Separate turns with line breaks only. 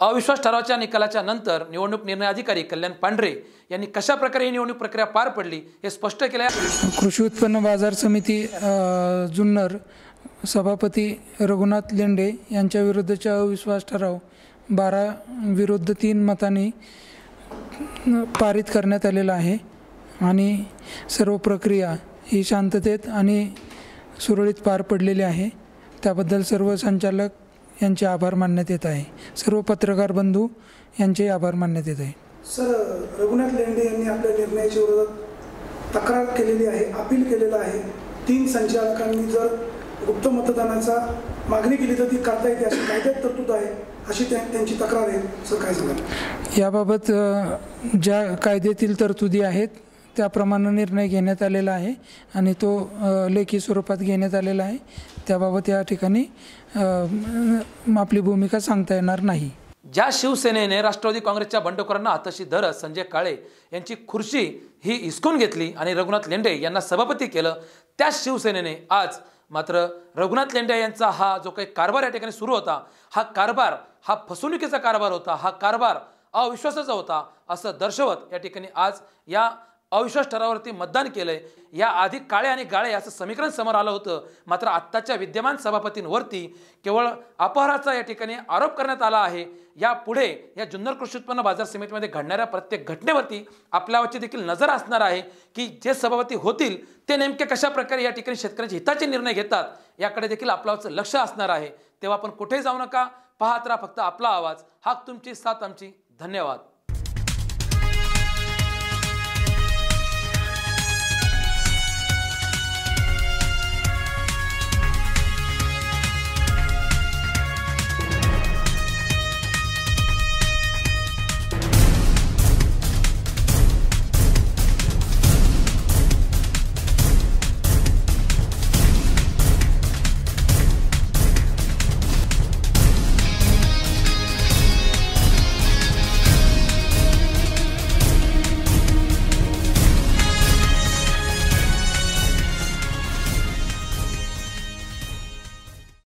अविश्वास ठरावाच्या निकालाच्या नंतर निवडणूक निर्णय अधिकारी कल्याण पांढरे यांनी कशा प्रकारे ही निवडणूक प्रक्रिया पार पडली हे स्पष्ट केले आहे
कृषी उत्पन्न बाजार समिती जुन्नर सभापती रघुनाथ लेंडे यांच्या विरुद्धचा अविश्वास ठराव बारा विरुद्ध तीन मतांनी पारित करण्यात आलेला आहे आणि सर्व प्रक्रिया ही शांततेत आणि सुरळीत पार पडलेली आहे. त्याबद्दल सर्व संचालक यांचे आभार मानण्यात येत आहे. सर्व पत्रकार बंधू यांचे आभार मानण्यात येत आहे.
सर रघुनाथ लेंडे यांनी आपल्या निर्णयाच्या विरोधात तक्रार केलेली आहे अपील केलेलं आहे. तीन संचालकांनी जर गुप्त मतदानाचा मागणी केली तर ती करता येते अशी कायद्यात तरतूद आहे अशी त्या- त्यांची तक्रार आहे. सर काय सांगाल?
याबाबत ज्या कायद्यातील तरतुदी आहेत त्याप्रमाणे निर्णय घेण्यात आलेला आहे आणि तो लेखी स्वरूपात घेण्यात आलेला आहे. त्याबाबत या ठिकाणी आपली भूमिका सांगता येणार नाही.
ज्या शिवसेनेने राष्ट्रवादी काँग्रेसच्या बंडखोरांना हाताशी धरत संजय काळे यांची खुर्ची ही हिसकून घेतली आणि रघुनाथ लेंडे यांना सभापती केलं त्याच शिवसेनेने आज मात्र रघुनाथ लेंडे यांचा हा जो काही कारभार या ठिकाणी सुरू होता हा कारभार हा फसवणुकीचा कारभार होता हा कारभार अविश्वासाचा होता असं दर्शवत या ठिकाणी आज या अविश्वास ठरावावरती मतदान केलंय. या आधी काळे आणि गाळे असं समीकरण समोर आलं होतं. मात्र आत्ताच्या विद्यमान सभापतींवरती केवळ अपहाराचा या ठिकाणी आरोप करण्यात आला आहे. या पुढे या जुन्नर कृषी उत्पन्न बाजार समितीमध्ये घडणाऱ्या प्रत्येक घटनेवरती आपल्यावरची देखील नजर असणार आहे की जे सभापती होतील ते नेमके कशा प्रकारे या ठिकाणी शेतकऱ्यांचे हिताचे निर्णय घेतात याकडे देखील आपल्यावरचं लक्ष असणार आहे. तेव्हा आपण कुठेही जाऊ नका. पाहत राहा फक्त आपला आवाज. हाक तुमची साथ आमची. धन्यवाद.